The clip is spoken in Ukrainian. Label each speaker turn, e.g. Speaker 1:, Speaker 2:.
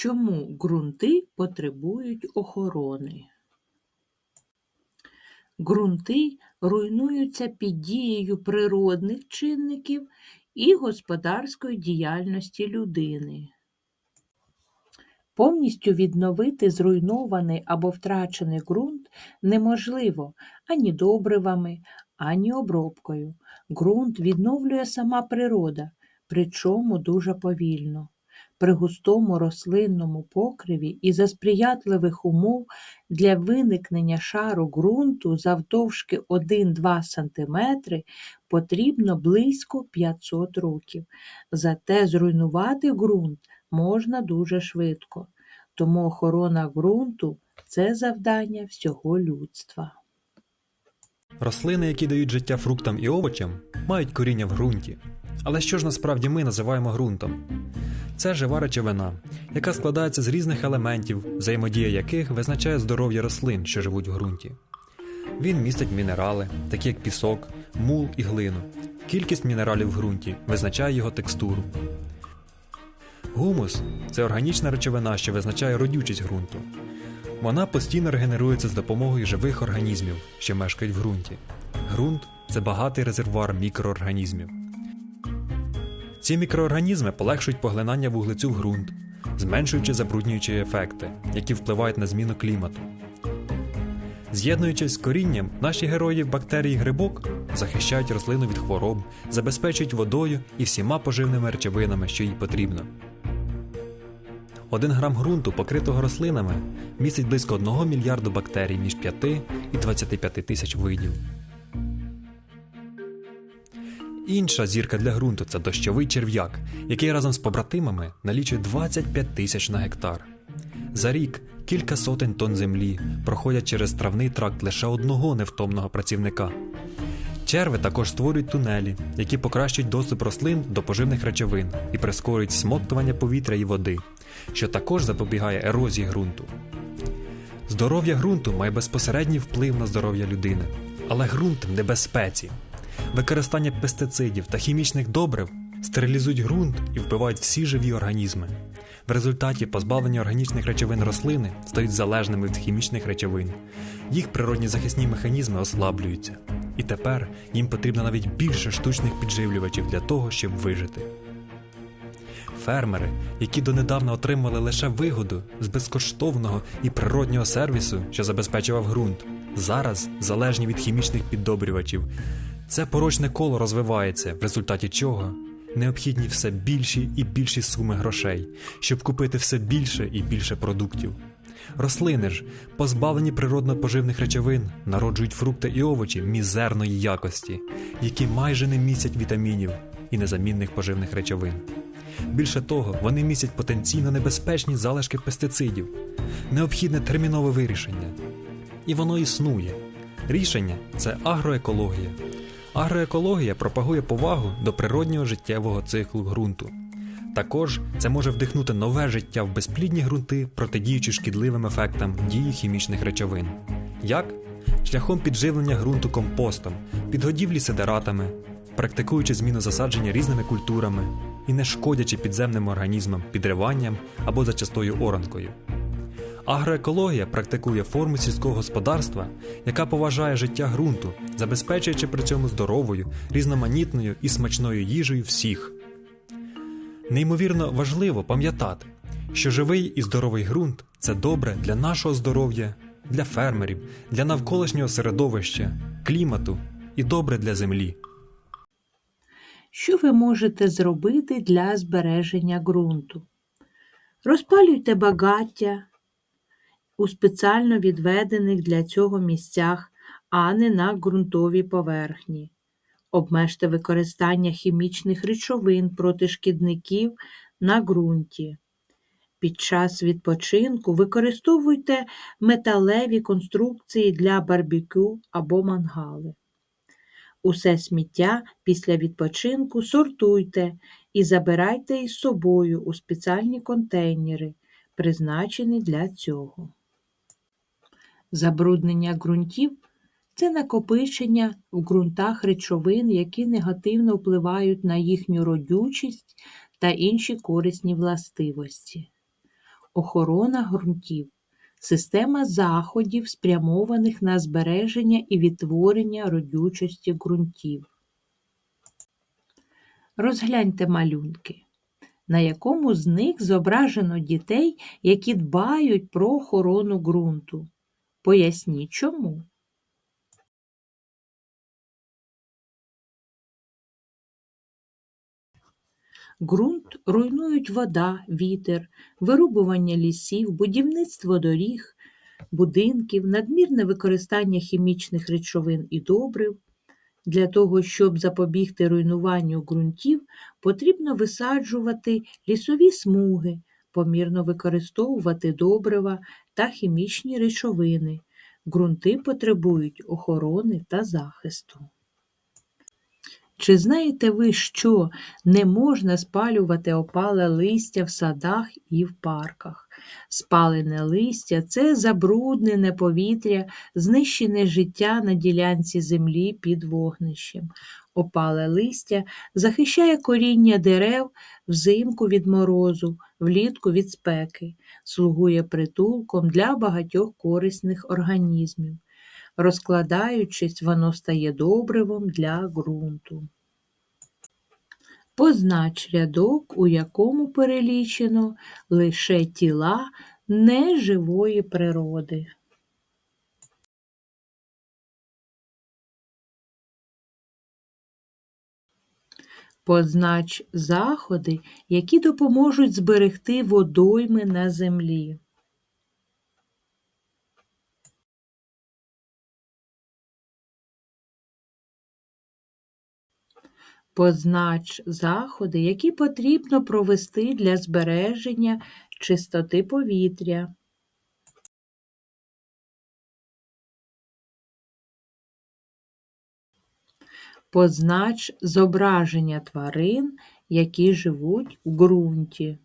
Speaker 1: Чому ґрунти потребують охорони? Ґрунти руйнуються під дією природних чинників і господарської діяльності людини. Повністю відновити зруйнований або втрачений ґрунт неможливо ані добривами, ані обробкою. Ґрунт відновлює сама природа, причому дуже повільно. При густому рослинному покриві і за сприятливих умов для виникнення шару ґрунту завдовжки 1-2 см потрібно близько 500 років. Зате зруйнувати ґрунт можна дуже швидко, тому охорона ґрунту це завдання всього людства.
Speaker 2: Рослини, які дають життя фруктам і овочам, мають коріння в ґрунті. Але що ж насправді ми називаємо ґрунтом? Це жива речовина, яка складається з різних елементів, взаємодія яких визначає здоров'я рослин, що живуть в ґрунті. Він містить мінерали, такі як пісок, мул і глину. Кількість мінералів в ґрунті визначає його текстуру. Гумус це органічна речовина, що визначає родючість ґрунту. Вона постійно регенерується з допомогою живих організмів, що мешкають в ґрунті. Ґрунт це багатий резервуар мікроорганізмів. Ці мікроорганізми полегшують поглинання вуглецю в ґрунт, зменшуючи забруднюючі ефекти, які впливають на зміну клімату. З'єднуючись з корінням, наші герої бактерії грибок захищають рослину від хвороб, забезпечують водою і всіма поживними речовинами, що їй потрібно. Один грам ґрунту, покритого рослинами, містить близько 1 мільярду бактерій між 5 і 25 тисяч видів. Інша зірка для ґрунту це дощовий черв'як, який разом з побратимами налічує 25 тисяч на гектар. За рік кілька сотень тонн землі проходять через травний тракт лише одного невтомного працівника. Черви також створюють тунелі, які покращують доступ рослин до поживних речовин і прискорюють смоктування повітря і води, що також запобігає ерозії ґрунту. Здоров'я ґрунту має безпосередній вплив на здоров'я людини, але ґрунт в небезпеці. Використання пестицидів та хімічних добрив стерилізують ґрунт і вбивають всі живі організми. В результаті позбавлення органічних речовин рослини стають залежними від хімічних речовин. Їх природні захисні механізми ослаблюються. І тепер їм потрібно навіть більше штучних підживлювачів для того, щоб вижити. Фермери, які донедавна отримували лише вигоду з безкоштовного і природнього сервісу, що забезпечував ґрунт, зараз залежні від хімічних піддобрювачів. Це порочне коло розвивається, в результаті чого необхідні все більші і більші суми грошей, щоб купити все більше і більше продуктів. Рослини ж, позбавлені природно поживних речовин, народжують фрукти і овочі мізерної якості, які майже не містять вітамінів і незамінних поживних речовин. Більше того, вони містять потенційно небезпечні залишки пестицидів, необхідне термінове вирішення. І воно існує. Рішення це агроекологія. Агроекологія пропагує повагу до природнього життєвого циклу ґрунту. Також це може вдихнути нове життя в безплідні ґрунти, протидіючи шкідливим ефектам дії хімічних речовин. Як? Шляхом підживлення ґрунту компостом, підгодівлі сидератами, практикуючи зміну засадження різними культурами і не шкодячи підземним організмам підриванням або зачастою оранкою. Агроекологія практикує форму сільського господарства, яка поважає життя ґрунту, забезпечуючи при цьому здоровою, різноманітною і смачною їжею всіх. Неймовірно важливо пам'ятати, що живий і здоровий ґрунт це добре для нашого здоров'я, для фермерів, для навколишнього середовища, клімату і добре для землі.
Speaker 1: Що ви можете зробити для збереження ґрунту? Розпалюйте багаття у спеціально відведених для цього місцях, а не на ґрунтовій поверхні. Обмежте використання хімічних речовин проти шкідників на ґрунті. Під час відпочинку використовуйте металеві конструкції для барбекю або мангали. Усе сміття після відпочинку сортуйте і забирайте із собою у спеціальні контейнери, призначені для цього. Забруднення ґрунтів це накопичення в ґрунтах речовин, які негативно впливають на їхню родючість та інші корисні властивості. охорона ґрунтів, система заходів, спрямованих на збереження і відтворення родючості ґрунтів. Розгляньте малюнки, на якому з них зображено дітей, які дбають про охорону ґрунту. Поясніть чому. Ґрунт руйнують вода, вітер, вирубування лісів, будівництво доріг, будинків, надмірне використання хімічних речовин і добрив. Для того, щоб запобігти руйнуванню ґрунтів, потрібно висаджувати лісові смуги, помірно використовувати добрива та хімічні речовини. Ґрунти потребують охорони та захисту. Чи знаєте ви, що не можна спалювати опале листя в садах і в парках? Спалене листя це забруднене повітря, знищене життя на ділянці землі під вогнищем. Опале листя захищає коріння дерев взимку від морозу, влітку від спеки, слугує притулком для багатьох корисних організмів. Розкладаючись, воно стає добривом для ґрунту. Познач рядок, у якому перелічено лише тіла неживої природи. Познач заходи, які допоможуть зберегти водойми на землі. Познач заходи, які потрібно провести для збереження чистоти повітря. Познач зображення тварин, які живуть у ґрунті.